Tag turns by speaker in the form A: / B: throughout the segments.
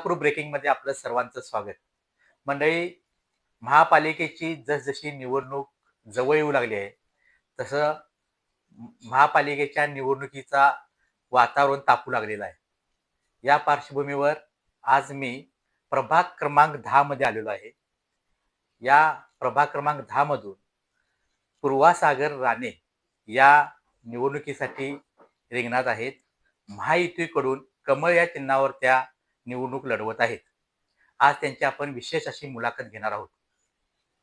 A: कोल्हापूर ब्रेकिंगमध्ये आपलं सर्वांचं स्वागत. मंडळी महापालिकेची जसजशी निवडणूक जवळ येऊ लागली आहे तसं महापालिकेच्या निवडणुकीचा वातावरण तापू लागलेलं आहे. या पार्श्वभूमीवर आज मी प्रभाग क्रमांक दहामध्ये आलेलो आहे. या प्रभाग क्रमांक दहामधून पूर्वासागर राणे या निवडणुकीसाठी रिंगणात आहेत. महायुतीकडून कमळ या चिन्हावर त्या निवडणूक लढवत आहेत. आज त्यांची आपण विशेष अशी मुलाखत घेणार आहोत.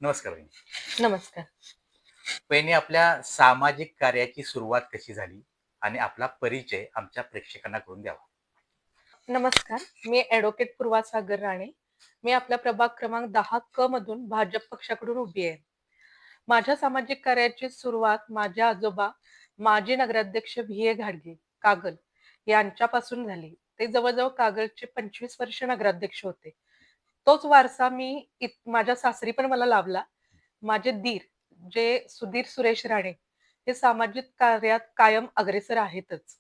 A: नमस्कार बहिणी
B: नमस्कार.
A: पहिने आपल्या सामाजिक कार्याची सुरुवात कशी झाली? आणि आपला परिचय आमच्या प्रेक्षकांना करून द्यावा.
B: नमस्कार. मी ॲडव्होकेट पूर्वा सागर राणे. मी आपल्या प्रभाग क्रमांक दहा क मधून भाजप पक्षाकडून उभी आहे. माझ्या सामाजिक कार्याची सुरुवात माझे आजोबा माजी नगराध्यक्ष व्ही ए घाडगे कागल यांच्यापासून झाली. ते जवळजवळ कागलचे पंचवीस वर्ष नगराध्यक्ष होते. तोच वारसा मी इत- माझ्या सासरी पण मला लाभला. माझे दीर जे सुधीर सुरेश राणे हे सामाजिक कार्यात कायम अग्रेसर आहेतच.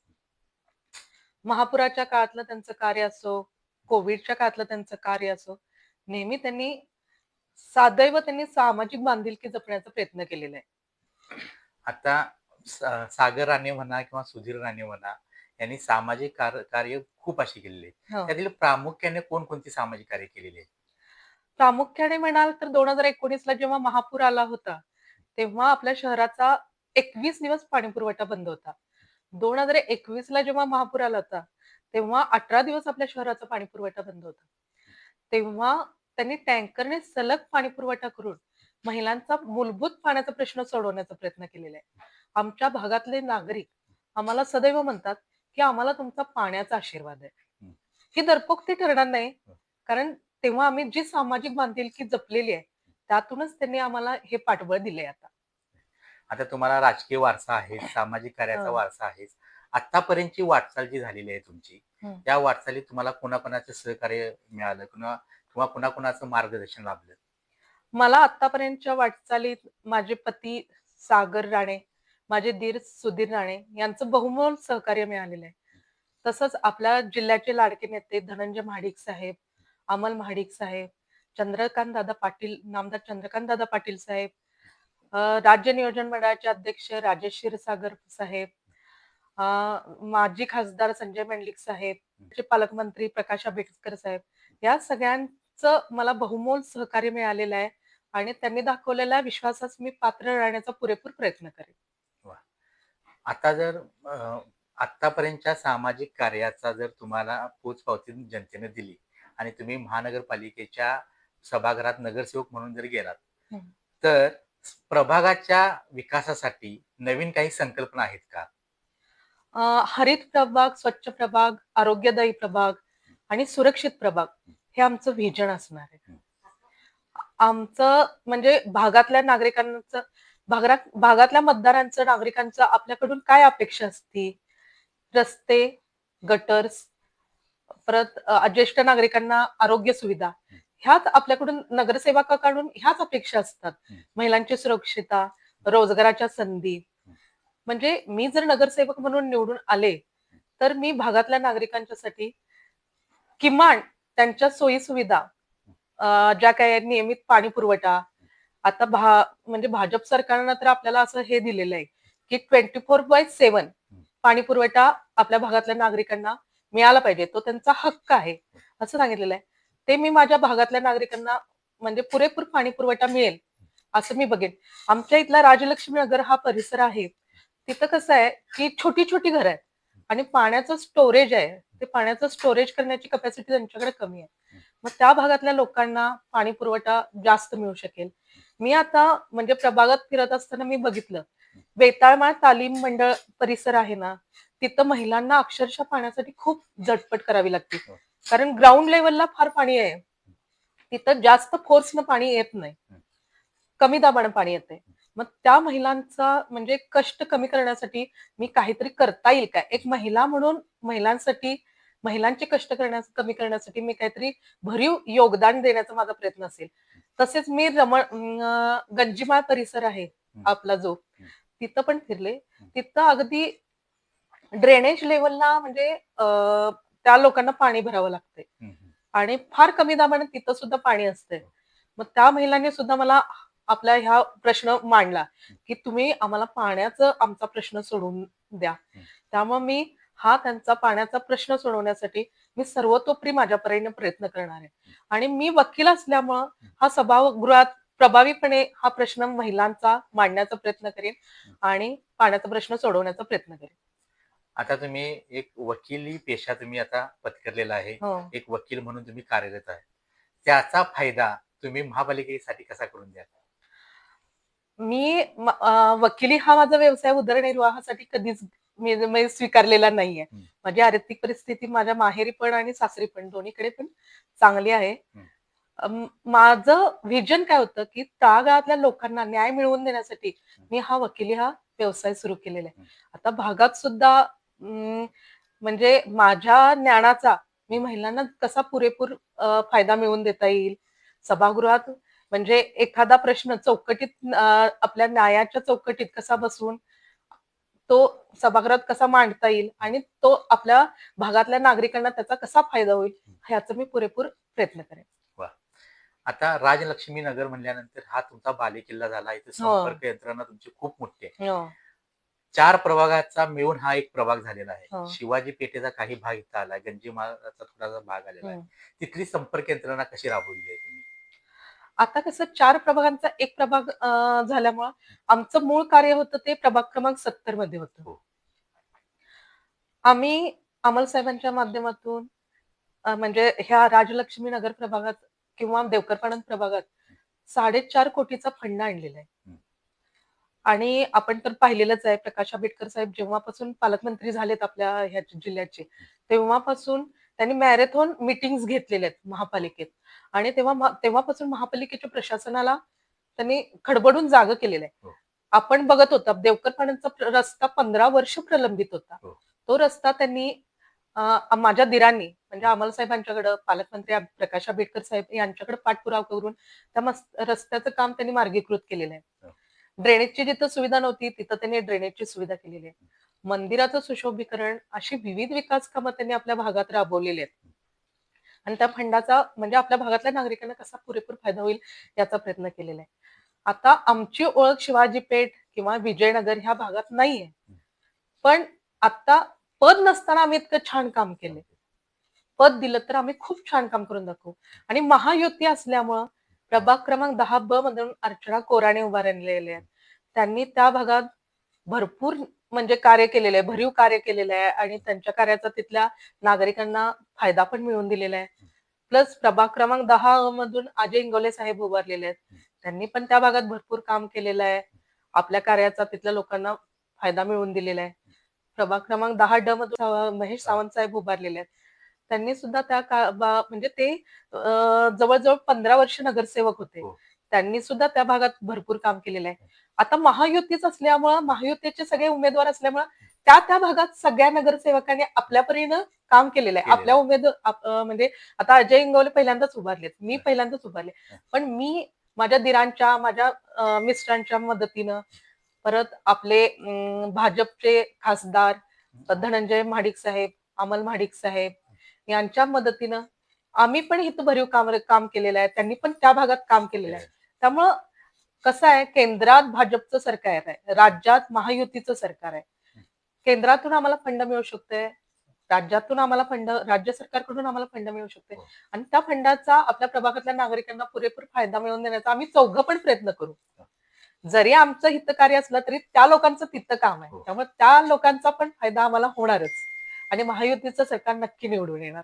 B: महापुराच्या काळातलं त्यांचं कार्य असो कोविडच्या काळातलं त्यांचं कार्य असो नेहमी त्यांनी सादैव त्यांनी सामाजिक बांधिलकी जपण्याचा प्रयत्न केलेला आहे.
A: आता सागर राणे म्हणा किंवा सुधीर राणे म्हणा यांनी सामाजिक कार- कार्य खूप अशी केलेली
B: हो.
A: त्यातील प्रामुख्याने कोणकोणती सामाजिक कार्य केलेली आहे
B: प्रामुख्याने म्हणाल तर दोन हजार एकोणीस ला जेव्हा महापूर आला होता तेव्हा आपल्या शहराचा एकवीस दिवस पाणी पुरवठा बंद होता. दोन हजार एकवीस ला जेव्हा महापूर आला होता तेव्हा अठरा दिवस आपल्या शहराचा पाणी पुरवठा बंद होता. तेव्हा त्यांनी टँकरने सलग पाणी पुरवठा करून महिलांचा मूलभूत पाण्याचा प्रश्न सोडवण्याचा प्रयत्न केलेला आहे. आमच्या भागातले नागरिक आम्हाला सदैव म्हणतात की आम्हाला तुमचा पाण्याचा आशीर्वाद आहे. ही दरपोक्ती ठरणार नाही कारण तेव्हा आम्ही जी सामाजिक बांधिलकी जपलेली आहे त्यातूनच त्यांनी आम्हाला हे पाठबळ दिले आता
A: आता तुम्हाला राजकीय वारसा आहे सामाजिक कार्याचा. वारसा आहे आतापर्यंतची वाटचाल जी झालेली आहे तुमची. त्या वाटचालीत तुम्हाला कोणाकोणाचं सहकार्य मिळालं किंवा किंवा कुणाकुणाचं मार्गदर्शन लाभलं
B: मला आतापर्यंतच्या वाटचालीत माझे पती सागर राणे माझे दीर सुधीर राणे यांचं बहुमोल सहकार्य मिळालेलं आहे. तसंच आपल्या जिल्ह्याचे लाडके नेते धनंजय महाडिक साहेब अमल महाडिक साहेब चंद्रकांत दादा पाटील नामदार चंद्रकांत दादा पाटील साहेब राज्य नियोजन मंडळाचे अध्यक्ष राजेश क्षीरसागर साहेब माजी खासदार संजय मंडलिक साहेब पालकमंत्री प्रकाश आंबेडकर साहेब या सगळ्यांचं मला बहुमोल सहकार्य मिळालेलं आहे आणि त्यांनी दाखवलेल्या विश्वासास मी पात्र राहण्याचा पुरेपूर प्रयत्न करेन.
A: आता जर अं, आतापर्यंतच्या सामाजिक कार्याचा जर तुम्हाला पोचपावती जनतेने दिली आणि तुम्ही महानगरपालिकेच्या सभागृहात नगरसेवक म्हणून जर गेलात. तर प्रभागाच्या विकासासाठी नवीन काही संकल्पना आहेत का?
B: हरित प्रभाग स्वच्छ प्रभाग आरोग्यदायी प्रभाग आणि सुरक्षित प्रभाग हे आमचं व्हिजन असणार आहे. आमचं म्हणजे भागातल्या नागरिकांचं भागात भागातल्या मतदारांचं नागरिकांचं आपल्याकडून काय अपेक्षा असती रस्ते गटर्स परत ज्येष्ठ नागरिकांना आरोग्य सुविधा. ह्याच आपल्याकडून नगरसेवकाकडून ह्याच अपेक्षा असतात. महिलांची सुरक्षिता रोजगाराच्या संधी. म्हणजे मी जर नगरसेवक म्हणून निवडून आले तर मी भागातल्या नागरिकांच्यासाठी किमान त्यांच्या सोयी सुविधा ज्या काय नियमित पाणी पुरवठा आता भा म्हणजे भाजप सरकारनं तर आपल्याला असं हे दिलेलं आहे की ट्वेंटी फोर बाय सेव्हन पाणी पुरवठा आपल्या भागातल्या नागरिकांना मिळाला पाहिजे तो त्यांचा हक्क आहे असं सांगितलेलं आहे. ते मी माझ्या भागातल्या नागरिकांना म्हणजे पुरेपूर पाणी पुरवठा मिळेल असं मी बघेन. आमच्या इथला राजलक्ष्मी नगर हा परिसर आहे तिथं कसं आहे की छोटी छोटी घरं आहेत आणि पाण्याचं स्टोरेज आहे ते पाण्याचं स्टोरेज करण्याची कपॅसिटी त्यांच्याकडे कमी आहे. मग त्या भागातल्या लोकांना पाणी पुरवठा जास्त मिळू शकेल मी आता म्हणजे प्रभागात फिरत असताना मी बघितलं. बेताळमाळ तालीम मंडळ परिसर आहे ना तिथं महिलांना अक्षरशः पाण्यासाठी खूप झटपट करावी लागते. कारण ग्राउंड लेवलला फार पाणी आहे. तिथं जास्त फोर्सनं पाणी येत नाही. कमी दाबानं पाणी येते. मग त्या महिलांचा म्हणजे कष्ट कमी करण्यासाठी मी काहीतरी करता येईल का? एक महिला म्हणून महिलांसाठी महिलांचे कष्ट करण्यास कमी करण्यासाठी मी काहीतरी भरीव योगदान देण्याचा माझा प्रयत्न असेल. तसेच मी रमण अं, गंजीमाळ परिसर आहे आपला जो तिथं पण फिरले. तिथं अगदी ड्रेनेज लेवलला म्हणजे त्या लोकांना पाणी भरावं लागतंय. आणि फार कमी दाबाने तिथं सुद्धा पाणी असते मग त्या महिलांनी सुद्धा मला आपला ह्या प्रश्न मांडला की तुम्ही आम्हाला पाण्याचं आमचा प्रश्न सोडवून द्या. त्यामुळे मी हा त्यांचा पाण्याचा प्रश्न सोडवण्यासाठी मी सर्वतोपरी माझ्या परीने प्रयत्न करणार आहे. आणि मी वकील असल्यामुळं हा सभागृहात प्रभावीपणे हा प्रश्न महिलांचा मांडण्याचा प्रयत्न करेन आणि पाण्याचा प्रश्न सोडवण्याचा प्रयत्न करेन.
A: आता तुम्ही एक वकिली पेशा तुम्ही आता पत्करलेला आहे.
B: हो.
A: एक वकील म्हणून तुम्ही कार्यरत आहे. त्याचा फायदा तुम्ही महापालिकेसाठी कसा करून द्या
B: मी वकिली हा माझा व्यवसाय उदरनिर्वाहासाठी कधीच मी स्वीकारलेला नाहीये. माझी आर्थिक परिस्थिती माझ्या माहेरी पण आणि सासरी पण दोन्हीकडे पण चांगली आहे. माझं व्हिजन काय होतं की तळागाळातल्या लोकांना न्याय मिळवून देण्यासाठी मी हा वकिली हा व्यवसाय सुरू केलेला आहे. आता भागात सुद्धा म्हणजे माझ्या ज्ञानाचा मी महिलांना कसा पुरेपूर फायदा मिळवून देता येईल? सभागृहात म्हणजे एखादा प्रश्न चौकटीत आपल्या न्यायाच्या चौकटीत कसा बसवून तो सभागृहात कसा मांडता येईल आणि तो आपल्या भागातल्या नागरिकांना त्याचा कसा फायदा होईल ह्याचा मी पुरेपूर प्रयत्न करेन.
A: आता राजलक्ष्मी नगर म्हणल्यानंतर हा तुमचा बालेकिल्ला झाला. इथे संपर्क यंत्रणा तुमची खूप मोठी आहे.
B: हो.
A: चार प्रभागाचा मिळून हा एक प्रभाग झालेला आहे.
B: हो.
A: शिवाजी पेठेचा काही भाग इथं आला गंजी महाराजचा थोडासा भाग आलेला आहे. तिथली संपर्क यंत्रणा कशी राबवली आहे?
B: आता कसं चार प्रभागांचा एक प्रभाग झाल्यामुळं आमचं मूळ कार्य होतं ते प्रभाग क्रमांक सत्तरमध्ये होतं
A: हो.
B: आम्ही अमल साहेबांच्या माध्यमातून म्हणजे ह्या राजलक्ष्मी नगर प्रभागात किंवा देवकरपाणंद प्रभागात साडेचार कोटीचा फंड आणलेला आहे. आणि आपण तर पाहिलेलंच आहे प्रकाश आंबेडकर साहेब जेव्हापासून पालकमंत्री झालेत आपल्या ह्या जिल्ह्याचे तेव्हापासून त्यांनी मॅरेथॉन मिटिंग्स घेतलेल्या आहेत महापालिकेत आणि तेव्हा तेव्हापासून महापालिकेच्या प्रशासनाला त्यांनी खडबडून जाग केलेलं आहे
A: हो.
B: आपण बघत होता देवकर पाण्यांचा रस्ता पंधरा वर्ष प्रलंबित होता
A: हो.
B: तो रस्ता त्यांनी माझ्या दिरांनी म्हणजे अमल साहेबांच्याकडे पालकमंत्री प्रकाश आंबेडकर साहेब यांच्याकडे पाठपुरावा करून त्या रस्त्याचं काम त्यांनी मार्गीकृत केलेलं आहे
A: हो.
B: ड्रेनेजची जिथं सुविधा नव्हती तिथं त्यांनी ड्रेनेजची सुविधा केलेली आहे मंदिराचं सुशोभीकरण अशी विविध विकास कामं त्यांनी आपल्या भागात राबवलेली आहेत. आणि त्या फंडाचा म्हणजे आपल्या भागातल्या नागरिकांना कसा पुरेपूर फायदा होईल याचा प्रयत्न केलेला आहे. आता आमची ओळख शिवाजी पेठ किंवा विजयनगर ह्या भागात नाहीये. पण आता पद नसताना आम्ही इतकं छान काम केले पद दिलं तर आम्ही खूप छान काम करून दाखवू. आणि महायुती असल्यामुळं प्रभाग क्रमांक दहा ब मधून अर्चना कोराणे उभारलेले आहेत. त्यांनी त्या भागात भरपूर म्हणजे कार्य केलेलं आहे भरीव कार्य केलेलं आहे आणि त्यांच्या कार्याचा तिथल्या नागरिकांना फायदा पण मिळवून दिलेला आहे प्लस प्रभाग क्रमांक दहा मधून अजय इंगोले साहेब उभारलेले आहेत. त्यांनी पण त्या भागात भरपूर काम केलेलं आहे आपल्या कार्याचा तिथल्या लोकांना फायदा मिळवून दिलेला आहे प्रभाग क्रमांक दहा ड मधून महेश सावंत साहेब उभारलेले आहेत. त्यांनी सुद्धा त्या म्हणजे ते जवळजवळ पंधरा वर्ष नगरसेवक होते.
A: हो.
B: त्यांनी सुद्धा त्या भागात भरपूर काम केलेलं आहे. आता महायुतीच असल्यामुळं महायुतीचे सगळे उमेदवार असल्यामुळं त्या त्या भागात सगळ्या नगरसेवकांनी आपल्या परीनं काम केलेलं आहे. आपल्या उमेदवार म्हणजे आता अजय इंगवले पहिल्यांदाच उभारलेत. मी. पहिल्यांदाच उभारले. पण मी माझ्या दिरांच्या माझ्या मिस्टरांच्या मदतीनं परत आपले भाजपचे खासदार धनंजय महाडिक साहेब अमल महाडिक साहेब यांच्या मदतीनं आम्ही पण इथं भरीव काम काम केलेलं आहे. त्यांनी पण त्या भागात काम केलेलं आहे. त्यामुळं कसं आहे केंद्रात भाजपचं सरकार आहे राज्यात महायुतीचं सरकार आहे. केंद्रातून आम्हाला फंड मिळू शकतोय राज्यातून आम्हाला फंड राज्य सरकारकडून आम्हाला फंड मिळू शकते.
A: हो.
B: आणि त्या फंडाचा आपल्या प्रभागातल्या नागरिकांना पुरेपूर फायदा मिळवून देण्याचा आम्ही चौघं पण प्रयत्न करू. जरी आमचं हितकार्य असलं तरी त्या लोकांचं तिथं काम आहे.
A: हो.
B: त्यामुळे त्या लोकांचा पण फायदा आम्हाला होणारच. आणि महायुतीचं सरकार नक्की निवडून येणार.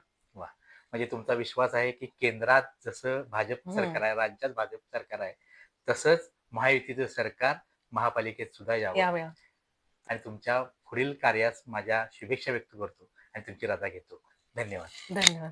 A: म्हणजे तुमचा विश्वास आहे की केंद्रात जसं भाजप. सरकार आहे राज्यात भाजप सरकार आहे तसंच महायुतीचं सरकार महापालिकेत सुद्धा यावं. आणि तुमच्या पुढील कार्यास माझ्या शुभेच्छा व्यक्त करतो आणि तुमची रजा घेतो. धन्यवाद.
B: धन्यवाद.